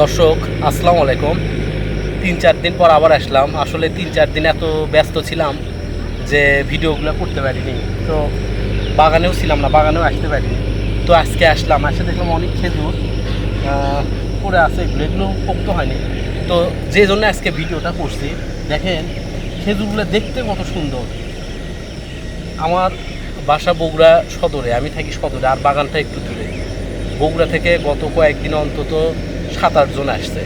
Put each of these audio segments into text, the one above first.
দর্শক, আসসালামু আলাইকুম। তিন চার দিন পর আবার আসলাম। আসলে তিন চার দিন এত ব্যস্ত ছিলাম যে ভিডিওগুলো করতে পারিনি। তো বাগানেও ছিলাম না, বাগানেও আসতে পারিনি। তো আজকে আসলাম, আসে দেখলাম অনেক খেজুর পড়ে আছে এগুলো। এগুলো পোক্ত হয়নি। তো যে জন্য আজকে ভিডিওটা করছি, দেখেন খেজুরগুলো দেখতে কত সুন্দর। আমার বাসা বগুড়া সদরে, আমি থাকি সদরে, আর বাগানটা একটু দূরে। বগুড়া থেকে গত কয়েকদিন অন্তত সাত আটজন আসছে।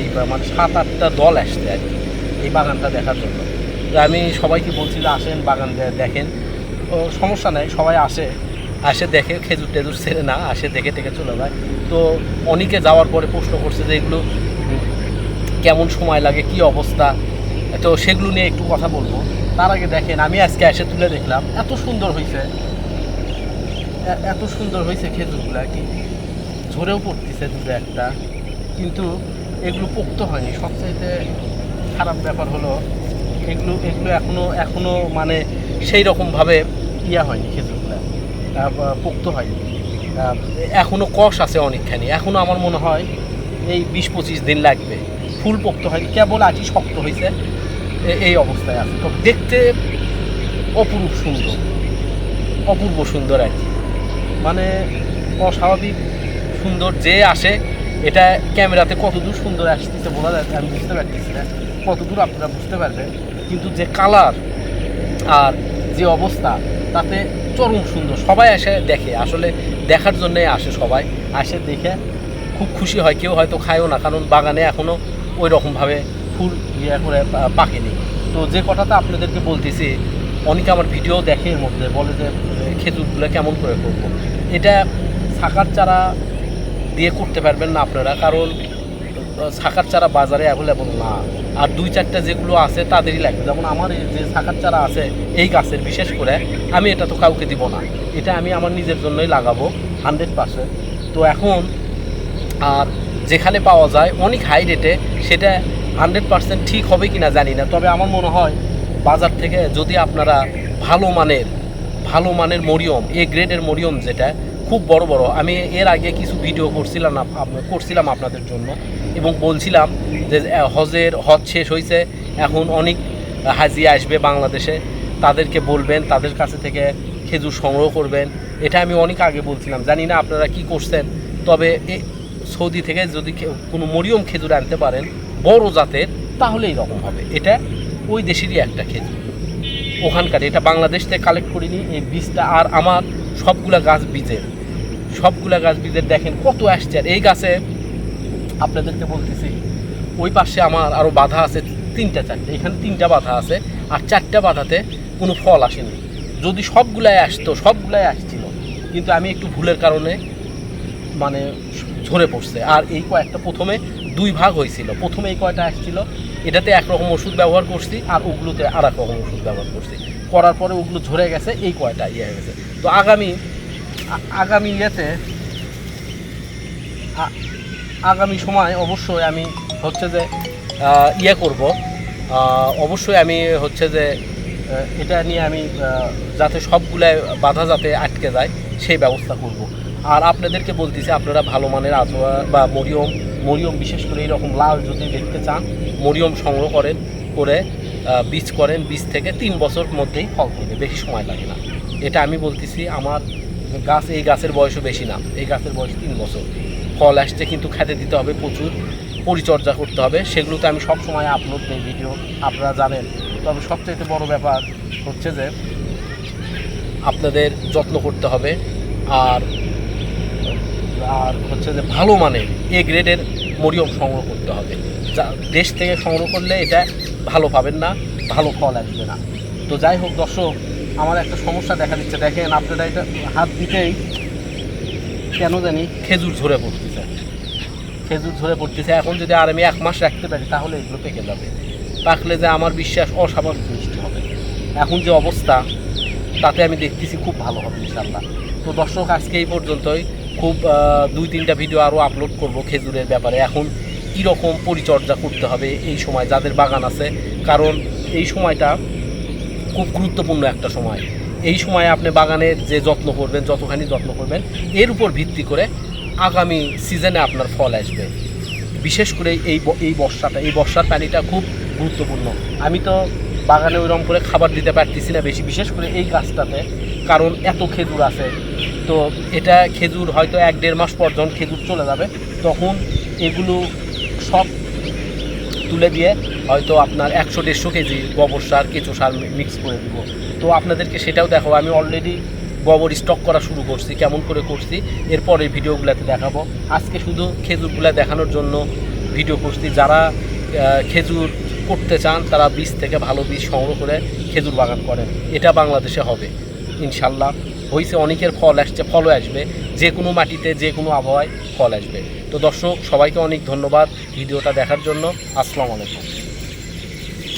এই মানে সাত আটটা দল আসছে আর কি এই বাগানটা দেখার জন্য। আমি সবাইকে বলছি যে আসেন বাগান দেখেন। ও সমস্যা নাই, সবাই আসে। আসে দেখে, খেজুর টেজুর ছেড়ে না, আসে দেখে টেকে চলে যায়। তো অনেকে যাওয়ার পরে প্রশ্ন করছে যে এগুলো কেমন সময় লাগে, কি অবস্থা? তো সেগুলো নিয়ে একটু কথা বলব। তার আগে দেখেন, আমি আজকে এসে তুলে দেখলাম, এত সুন্দর হয়েছে এত সুন্দর হয়েছে খেজুরগুলা কি। ঝরেও পড়তেছে দুটো একটা। কিন্তু এগুলো পোক্ত হয়নি। সবচাইতে খারাপ ব্যাপার হলো এগুলো এগুলো এখনও এখনও মানে সেই রকমভাবে ইয়া হয়নি খেজুরগুলা। পোক্ত হয়নি। এখনও এখনও কষ আছে অনেকখানি। এখনও আমার মনে হয় এই বিশ পঁচিশ দিন লাগবে। ফুল পোক্ত হয়নি, কেবল আজই শক্ত হয়েছে এই অবস্থায় আছে। তো দেখতে অপরূপ সুন্দর। অপূর্ব সুন্দর আর কি। মানে অস্বাভাবিক সুন্দর যে আসে এটা ক্যামেরাতে কতদূর সুন্দর আসতেছে বলা যায়, আমি বুঝতে পারতেছি না। কতদূর আপনারা বুঝতে পারবেন, কিন্তু যে কালার আর যে অবস্থা, তাতে চরম সুন্দর। সবাই এসে দেখে, আসলে দেখার জন্যে আসে সবাই। আসে দেখে খুব খুশি হয়, কেউ হয়তো খায়ও না, কারণ বাগানে এখনও ওই রকমভাবে ফুল ইয়ে করে পাকেনি। তো যে কথাটা আপনাদেরকে বলতেছি, অনেকে আমার ভিডিও দেখে এর মধ্যে, বলে যে খেজুরগুলো কেমন করে করব? এটা শাকার চারা দিয়ে করতে পারবেন না আপনারা, কারণ শাকার চারা বাজারে অ্যাভেলেবল না। আর দুই চারটা যেগুলো আছে তাদেরই লাগবে। যেমন আমার এই যে শাকার চারা আছে, এই গাছের বিশেষ করে, আমি এটা তো কাউকে দিব না। এটা আমি আমার নিজের জন্যই লাগাবো হান্ড্রেড পার্সেন্ট তো এখন, আর যেখানে পাওয়া যায়, অনেক হাই রেটে সেটা হান্ড্রেড পার্সেন্ট ঠিক হবে কি না জানি না। তবে আমার মনে হয়, বাজার থেকে যদি আপনারা ভালো মানের ভালো মানের মরিয়ম এ গ্রেডের মরিয়ম যেটা খুব বড় বড়। আমি এর আগে কিছু ভিডিও করছিলাম করছিলাম আপনাদের জন্য এবং বলছিলাম যে হজের হজ শেষ হয়েছে এখন অনেক হাজি আসবে বাংলাদেশে, তাদেরকে বলবেন, তাদের কাছে থেকে খেজুর সংগ্রহ করবেন। এটা আমি অনেক আগে বলছিলাম। জানি না আপনারা কি করছেন, তবে সৌদি থেকে যদি কোনো মরিয়ম খেজুর আনতে পারেন, বড় জাতের তাহলে এইরকম হবে। এটা ওই দেশেরই একটা খেজুর। ওখানকার, এটা বাংলাদেশ থেকে কালেক্ট করিনি, এই বীজটা আর আমার সবগুলা গাছ বীজের। সবগুলা গাছ বীজের দেখেন কত আসছে। আর এই গাছে আপনাদেরকে বলতেছি, ওই পাশে আমার আরও বাধা আছে তিনটা চারটে। এখানে তিনটা বাধা আছে, আর চারটা বাধাতে কোনো ফল আসেনি। যদি সবগুলাই আসতো, সবগুলাই আসছিল, কিন্তু আমি একটু ভুলের কারণে মানে ঝরে পড়ছে। আর এই কয়েকটা প্রথমে দুই ভাগ হয়েছিল। প্রথমে এই কয়টা আসছিল, এটাতে একরকম ওষুধ ব্যবহার করছি, আর ওগুলোতে আর এক রকম ওষুধ ব্যবহার করছি। করার পরে ওগুলো ঝরে গেছে, এই কয়টা ইয়ে হয়ে গেছে। তো আগামী আগামী ইয়েতে আগামী সময় অবশ্যই আমি হচ্ছে যে ইয়ে করব। অবশ্যই আমি হচ্ছে যে এটা নিয়ে আমি যাতে সবগুলাই বাধা যাতে আটকে যায়, সেই ব্যবস্থা করব। আর আপনাদেরকে বলতেছি, আপনারা ভালো মানের আজোয়া বা মরিয়ম মরিয়ম বিশেষ করে এরকম লাল যদি দেখতে চান, মরিয়ম সংগ্রহ করেন, করে বীজ করেন, বীজ থেকে তিন বছর মধ্যেই ফল করবে বেশি সময় লাগে না। এটা আমি বলতেছি, আমার গাছ এই গাছের বয়সও বেশি না। এই গাছের বয়স তিন বছর। ফল আসতে কিন্তু খেতে দিতে হবে প্রচুর। পরিচর্যা করতে হবে। সেগুলোতে আমি সব সময় আপলোড দিই ভিডিও আপনারা জানেন। তবে সবচেয়ে বড় ব্যাপার হচ্ছে যে, আপনাদের যত্ন করতে হবে। আর আর হচ্ছে যে ভালো মানের এ গ্রেডের মরিয়ম সংগ্রহ করতে হবে। যা, দেশ থেকে সংগ্রহ করলে এটা ভালো পাবেন না, ভালো ফল আসবে না। তো যাই হোক দর্শক আমার একটা সমস্যা দেখা দিচ্ছে। দেখেন, আপনারা এটা হাত দিতেই কেন জানি খেজুর ঝরে পড়তেছে। খেজুর ঝরে পড়তেছে। এখন যদি আর আমি এক মাস রাখতে পারি, তাহলে এগুলো পেকে যাবে। পাকলে যে আমার বিশ্বাস অস্বাভাবিক মিষ্টি হবে। এখন যে অবস্থা, তাতে আমি দেখতেছি খুব ভালো হবে ইনশাল্লাহ তো দর্শক, আজকে এই পর্যন্তই। খুব দুই তিনটা ভিডিও আরও আপলোড করব খেজুরের ব্যাপারে। এখন কীরকম পরিচর্যা করতে হবে এই সময়, যাদের বাগান আছে। কারণ এই সময়টা খুব গুরুত্বপূর্ণ একটা সময়। এই সময় আপনি বাগানের যে যত্ন করবেন, যতখানি যত্ন করবেন, এর উপর ভিত্তি করে আগামী সিজনে আপনার ফল আসবে। বিশেষ করে এই এই বর্ষাটা, এই বর্ষার পানিটা খুব গুরুত্বপূর্ণ। আমি তো বাগানে ওইরকম করে খাবার দিতে পারতেছি না বেশি, বিশেষ করে এই গাছটাতে, কারণ এত খেজুর আছে। তো এটা খেজুর হয়তো এক দেড় মাস পর যখন খেজুর চলে যাবে, তখন এগুলো সব তুলে দিয়ে হয়তো আপনার একশো দেড়শো কেজি গোবর সার, কেঁচো সার মিক্স করে দেবো। তো আপনাদেরকে সেটাও দেখাবো। আমি অলরেডি গোবর স্টক করা শুরু করছি, কেমন করে করছি, এরপরে ভিডিওগুলোতে দেখাবো। আজকে শুধু খেজুরগুলো দেখানোর জন্য ভিডিও করছি। যারা খেজুর করতে চান, তারা বীজ থেকে ভালো বীজ সংগ্রহ করে খেজুর বাগান করেন। এটা বাংলাদেশে হবে। ইনশাল্লাহ। হয়েছে অনেকের ফল আসছে, ফলও আসবে। যে কোনো মাটিতে যে কোনো আবহাওয়ায় ফল আসবে। তো দর্শক, সবাইকে অনেক ধন্যবাদ ভিডিওটা দেখার জন্য। আসসালামু আলাইকুম।